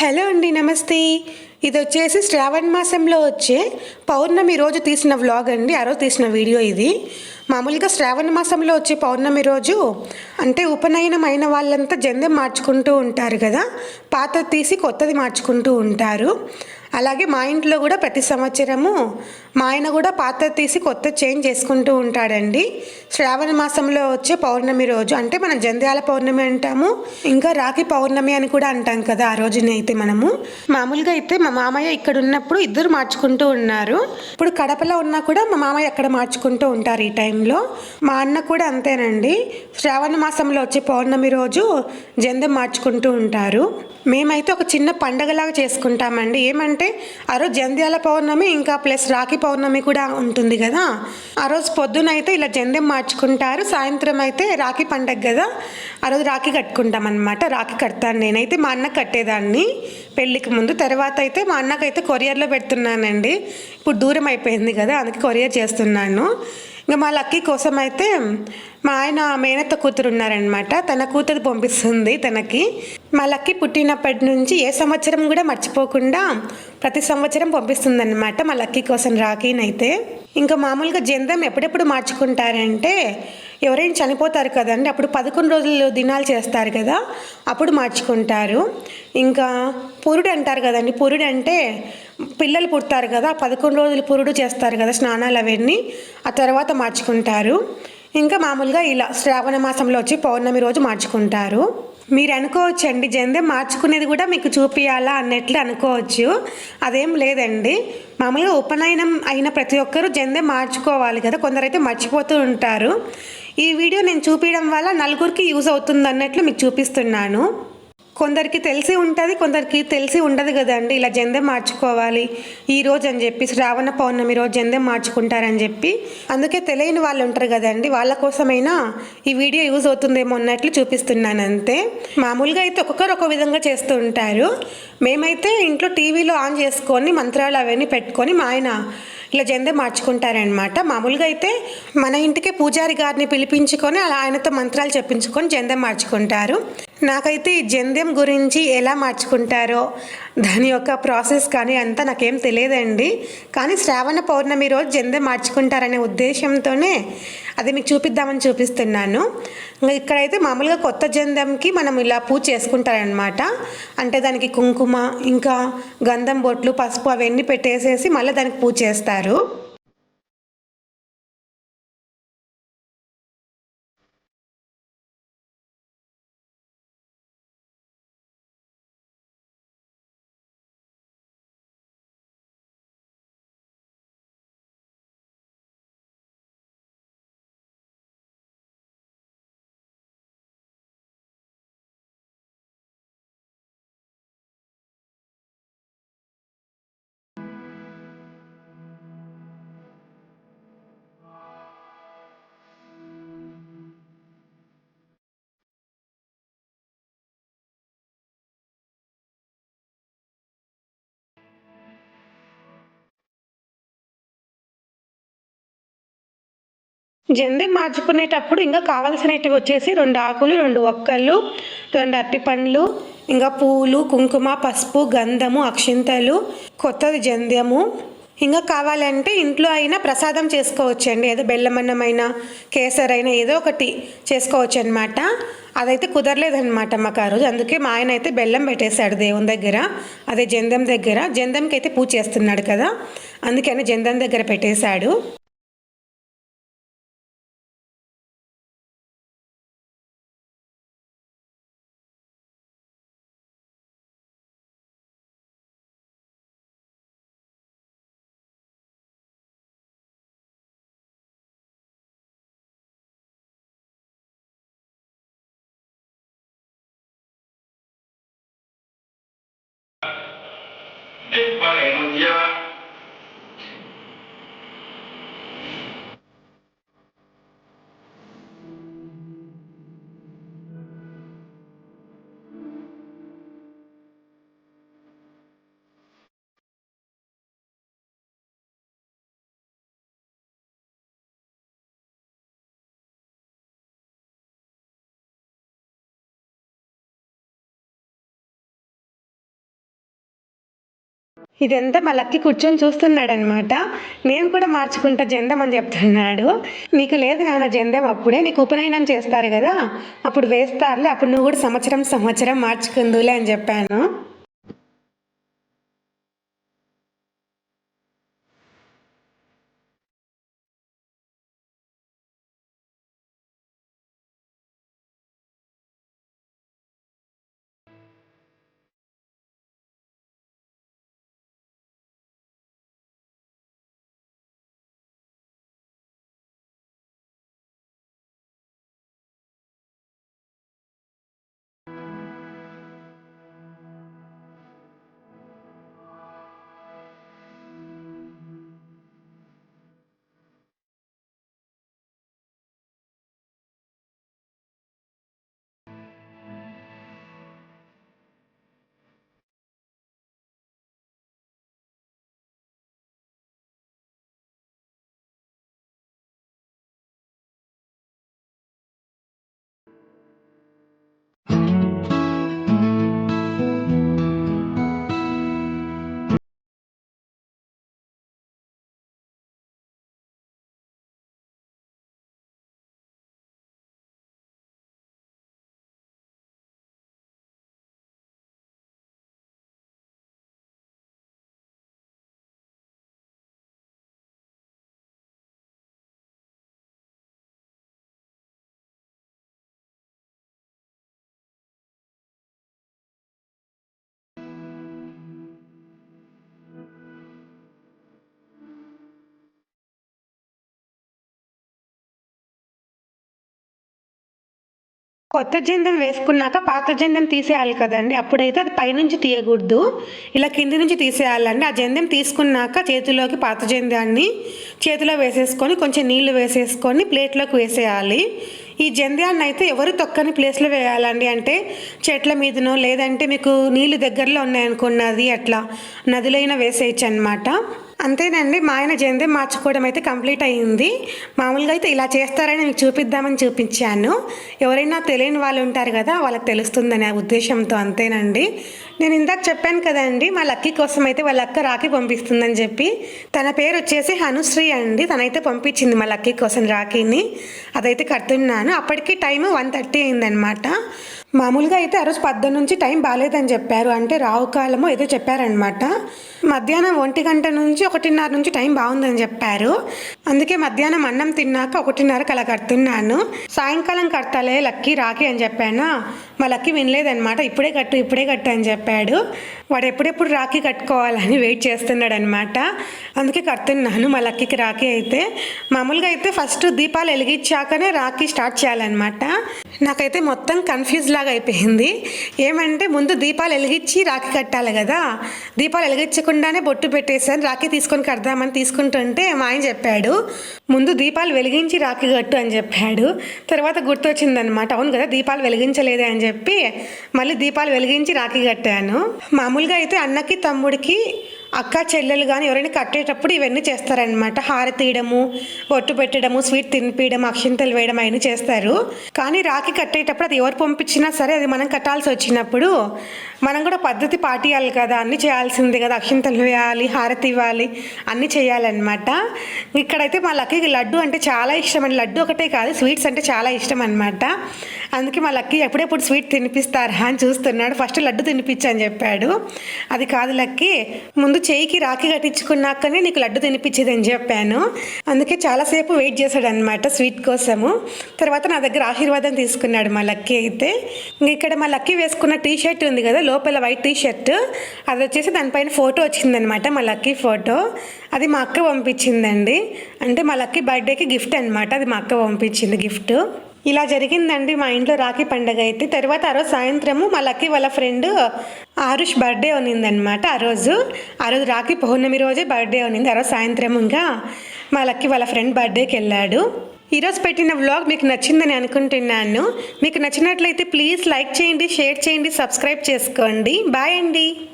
Hello అండి నమస్తే. ఇది వచ్చేసి శ్రావణ మాసంలో వచ్చే పౌర్ణమి రోజు తీసిన వ్లాగ్ అండి. ఆ రోజు తీసిన వీడియో ఇది. మామూలుగా శ్రావణ మాసంలో వచ్చే పౌర్ణమి రోజు అంటే ఉపనయనం అయిన వాళ్ళంతా జందెం మార్చుకుంటూ ఉంటారు కదా. పాత తీసి కొత్తది మార్చుకుంటూ ఉంటారు. అలాగే మా ఇంట్లో కూడా ప్రతి సంవత్సరము మా ఆయన కూడా పాత్ర తీసి కొత్త చేంజ్ చేసుకుంటూ ఉంటాడండి. శ్రావణ మాసంలో వచ్చే పౌర్ణమి రోజు అంటే మనం జంధ్యాల పౌర్ణమి అంటాము ఇంకా రాఖీ పౌర్ణమి అని కూడా అంటాం కదా ఆ రోజున అయితే మనము. మామూలుగా అయితే మా మామయ్య ఇక్కడ ఉన్నప్పుడు ఇద్దరు మార్చుకుంటూ ఉన్నారు. ఇప్పుడు కడపలో ఉన్నా కూడా మా మామయ్య అక్కడ మార్చుకుంటూ ఉంటారు ఈ టైంలో. మా అన్న కూడా అంతేనండి. శ్రావణ మాసంలో వచ్చే పౌర్ణమి రోజు జంధ్యం మార్చుకుంటూ ఉంటారు. మేమైతే ఒక చిన్న పండగలాగా చేసుకుంటామండి. ఏమంటే ఆ రోజు జంధ్యాల పౌర్ణమి ఇంకా ప్లస్ రాఖీ పౌర్ణమి కూడా ఉంటుంది కదా. ఆ రోజు పొద్దున అయితే ఇలా జంధ్యం మార్చుకుంటారు సాయంత్రం అయితే రాఖీ పండగ కదా. ఆ రోజు రాఖీ కట్టుకుంటాం అనమాట రాఖీ కడతాను నేనైతే. మా అన్న కట్టేదాన్ని పెళ్ళికి ముందు తర్వాత అయితే మా అన్నకైతే కొరియర్లో పెడుతున్నానండి. ఇప్పుడు దూరం అయిపోయింది కదా అందుకే కొరియర్ చేస్తున్నాను. ఇంకా మా లక్కీ కోసం అయితే మా ఆయన మేనత్త కూతురు ఉన్నారనమాట తన కూతురు పంపిస్తుంది తనకి. మా లక్కీ పుట్టినప్పటి నుంచి ఏ సంవత్సరం కూడా మర్చిపోకుండా ప్రతి సంవత్సరం పంపిస్తుంది అనమాట మా లక్కీ కోసం రాఖీనైతే. ఇంకా మామూలుగా జందం ఎప్పుడెప్పుడు మార్చుకుంటారంటే ఎవరైనా చనిపోతారు కదండి అప్పుడు పదకొండు రోజులు దినాలు చేస్తారు కదా అప్పుడు మార్చుకుంటారు. ఇంకా పురుడు అంటారు కదండి పురుడు అంటే పిల్లలు పుడతారు కదా పదకొండు రోజులు పురుడు చేస్తారు కదా స్నానాలు అవన్నీ ఆ తర్వాత మార్చుకుంటారు. ఇంకా మామూలుగా ఇలా శ్రావణ మాసంలో వచ్చి పౌర్ణమి రోజు మార్చుకుంటారు. మీరు అనుకోవచ్చండి జందే మార్చుకునేది కూడా మీకు చూపియాలా అన్నట్లు అనుకోవచ్చు. అదేం లేదండి. మామూలుగా ఉపనయనం అయిన ప్రతి ఒక్కరూ జందెం మార్చుకోవాలి కదా కొందరైతే మర్చిపోతూ ఉంటారు. ఈ వీడియో నేను చూపించడం వల్ల నలుగురికి యూజ్ అవుతుంది అన్నట్లు మీకు చూపిస్తున్నాను. కొందరికి తెలిసి ఉంటుంది కొందరికి తెలిసి ఉండదు కదండి. ఇలా జందెం మార్చుకోవాలి ఈ రోజు అని చెప్పి శ్రావణ పౌర్ణమి రోజు జందెం మార్చుకుంటారని చెప్పి. అందుకే తెలియని వాళ్ళు ఉంటారు కదండి. వాళ్ళ కోసమైనా ఈ వీడియో యూజ్ అవుతుందేమో అన్నట్లు చూపిస్తున్నాను అంతే. మామూలుగా అయితే ఒక్కొక్కరు ఒక విధంగా చేస్తూ ఉంటారు. మేమైతే ఇంట్లో టీవీలో ఆన్ చేసుకొని మంత్రాలు అవన్నీ పెట్టుకొని మా ఆయన ఇలా జందెం మార్చుకుంటారనమాట మామూలుగా అయితే మన ఇంటికే పూజారి గారిని పిలిపించుకొని అలా ఆయనతో మంత్రాలు చెప్పించుకొని జందెం మార్చుకుంటారు. నాకైతే ఈ జంద్యం గురించి ఎలా మార్చుకుంటారో దాని యొక్క ప్రాసెస్ కానీ అంతా నాకేం తెలియదండి. కానీ శ్రావణ పౌర్ణమి రోజు జందెం మార్చుకుంటారనే ఉద్దేశంతోనే అది మీకు చూపిద్దామని చూపిస్తున్నాను. ఇక్కడైతే మామూలుగా కొత్త జంద్యంకి మనం ఇలా పూజ చేసుకుంటారనమాట అంటే దానికి కుంకుమ ఇంకా గంధం బొట్లు పసుపు అవన్నీ పెట్టేసేసి మళ్ళీ దానికి పూజ చేస్తారు. జందెం మార్చుకునేటప్పుడు ఇంకా కావాల్సినవి వచ్చేసి రెండు ఆకులు రెండు ఒక్కలు రెండు అరటిపండ్లు ఇంకా పూలు కుంకుమ పసుపు గంధము అక్షింతలు కొత్తది జంధ్యము ఇంకా కావాలంటే ఇంట్లో అయినా ప్రసాదం చేసుకోవచ్చండి. ఏదో బెల్లమన్నమైనా కేసరైనా ఏదో ఒకటి చేసుకోవచ్చు అనమాట అదైతే కుదరలేదనమాట మాకు ఆ రోజు. అందుకే మా ఆయన అయితే బెల్లం పెట్టేశాడు దేవుని దగ్గర అదే జంధ్యం దగ్గర. జందెంకి అయితే పూజ చేస్తున్నాడు కదా అందుకని జందం దగ్గర పెట్టేశాడు. Thank you. ఇదంతా మా లక్కి కూర్చొని చూస్తున్నాడు అనమాట నేను కూడా మార్చుకుంటా జెందం అని చెప్తున్నాడు. నీకు లేదు నాన్న జెందం అప్పుడే నీకు ఉపనయనం చేస్తారు కదా. అప్పుడు వేస్తారులే అప్పుడు నువ్వు కూడా సంవత్సరం సంవత్సరం మార్చుకుందులే అని చెప్పాను. కొత్త జెందం వేసుకున్నాక పాత జెందం తీసేయాలి కదండి. అప్పుడైతే అది పైనుంచి తీయకూడదు. ఇలా కింది నుంచి తీసేయాలండి. ఆ జెందం తీసుకున్నాక చేతిలోకి పాత జెందాన్ని చేతిలో వేసేసుకొని కొంచెం నీళ్ళు వేసేసుకొని ప్లేట్లోకి వేసేయాలి. ఈ జంధ్యాన్ని అయితే ఎవరు తొక్కని ప్లేస్లో వేయాలండి అంటే చెట్ల మీదనో లేదంటే మీకు నీళ్ళు దగ్గరలో ఉన్నాయనుకున్నది అట్లా నదులైనా వేసేయచ్చు అనమాట అంతేనండి. మా ఆయన జందెం మార్చుకోవడం అయితే కంప్లీట్ అయ్యింది. మామూలుగా అయితే ఇలా చేస్తారని మీకు చూపిద్దామని చూపించాను. ఎవరైనా తెలియని వాళ్ళు ఉంటారు కదా వాళ్ళకి తెలుస్తుందనే ఉద్దేశంతో అంతేనండి. నేను ఇందాక చెప్పాను కదండి మా లక్కీ కోసం అయితే వాళ్ళ అక్క రాఖీ పంపిస్తుందని చెప్పి. తన పేరు వచ్చేసి హనుశ్రీ అండి. తనైతే పంపించింది మా లక్కీ కోసం రాఖీని. అదైతే కడుతున్నాను. అప్పటికి టైం వన్ థర్టీ అయిందనమాట మామూలుగా అయితే ఆ రోజు పద్దెనిమిది నుంచి టైం బాగాలేదని చెప్పారు. అంటే రావు కాలమో ఏదో చెప్పారనమాట మధ్యాహ్నం ఒంటి గంట నుంచి ఒకటిన్నర నుంచి టైం బాగుందని చెప్పారు. అందుకే మధ్యాహ్నం అన్నం తిన్నాక ఒకటిన్నరకు అలా కడుతున్నాను. సాయంకాలం కడతాలే లక్కీ రాకి అని చెప్పాను? మా లక్కీ వినలేదనమాట ఇప్పుడే కట్టు ఇప్పుడే కట్టు అని చెప్పాడు. వాడు ఎప్పుడెప్పుడు రాఖీ కట్టుకోవాలని వెయిట్ చేస్తున్నాడు అనమాట అందుకే కడుతున్నాను మా లక్కీకి రాఖీ అయితే. మామూలుగా అయితే ఫస్ట్ దీపాలు వెలిగించాకనే రాఖీ స్టార్ట్ చేయాలన్నమాట. నాకైతే మొత్తం కన్ఫ్యూజ్ లాగా అయిపోయింది. ఏమంటే ముందు దీపాలు వెలిగించి రాఖీ కట్టాలి కదా. దీపాలు వెలిగించకుండానే బొట్టు పెట్టేసాను రాఖీ తీసుకొని కడదామని తీసుకుంటుంటే మా ఆయన చెప్పాడు ముందు దీపాలు వెలిగించి రాఖీ కట్టు అని చెప్పాడు. తర్వాత గుర్తొచ్చిందనమాట అవును కదా దీపాలు వెలిగించలేదే అని చెప్పి మళ్ళీ దీపాలు వెలిగించి రాఖీ కట్టాను. మామూలుగా అయితే అన్నకి తమ్ముడికి అక్క చెల్లెలు కానీ ఎవరైనా కట్టేటప్పుడు ఇవన్నీ చేస్తారనమాట హార తీయడము బొట్టు పెట్టడము స్వీట్ తినిపించడం అక్షింతలు వేయడం అవన్నీ చేస్తారు. కానీ రాఖీ కట్టేటప్పుడు అది ఎవరు పంపించినా సరే అది మనం కట్టాల్సి వచ్చినప్పుడు మనం కూడా పద్ధతి పాటియాలి కదా. అన్నీ చేయాల్సిందే కదా. అక్షింతలు వేయాలి హారతి ఇవ్వాలి అన్నీ చేయాలన్నమాట. ఇక్కడైతే మా లక్కీకి లడ్డు అంటే చాలా ఇష్టం అండి లడ్డు ఒకటే కాదు స్వీట్స్ అంటే చాలా ఇష్టం అనమాట అందుకే మా లక్కీ ఎప్పుడెప్పుడు స్వీట్ తినిపిస్తారా అని చూస్తున్నాడు. ఫస్ట్ లడ్డు తినిపించని చెప్పాడు. అది కాదు లక్కీ ముందు చేయికి రాఖీ కట్టించుకున్నాకనే నీకు లడ్డు తినిపించేది అని చెప్పాను. అందుకే చాలాసేపు వెయిట్ చేశాడు అనమాట స్వీట్ కోసము. తర్వాత నా దగ్గర ఆశీర్వాదం తీసుకున్నాడు మా లక్కీ అయితే. ఇంక ఇక్కడ మా లక్కీ వేసుకున్న టీ షర్ట్ ఉంది కదా లోపల వైట్ టీ షర్ట్ అది వచ్చేసి దానిపైన ఫోటో వచ్చిందనమాట మా లక్కీ ఫోటో. అది మా అక్క పంపించిందండి. అంటే మా లక్కీ బర్త్డేకి గిఫ్ట్ అనమాట అది మా అక్క పంపించింది గిఫ్ట్. ఇలా జరిగిందండి మా ఇంట్లో రాఖీ పండగ అయితే. తర్వాత ఆ రోజు సాయంత్రము మా లక్కీ వాళ్ళ ఫ్రెండ్ ఆరుష్ బర్త్డే ఉన్నిందనమాట ఆ రోజు. ఆ రోజు రాఖీ పౌర్ణమి రోజే బర్త్డే ఉన్నింది. ఆ రోజు సాయంత్రం ఇంకా మా లక్కీ వాళ్ళ ఫ్రెండ్ బర్త్డేకి వెళ్ళాడు. ఈరోజు పెట్టిన వ్లాగ్ మీకు నచ్చిందని అనుకుంటున్నాను. మీకు నచ్చినట్లయితే ప్లీజ్ లైక్ చేయండి షేర్ చేయండి సబ్స్క్రైబ్ చేసుకోండి. బాయ్ అండి.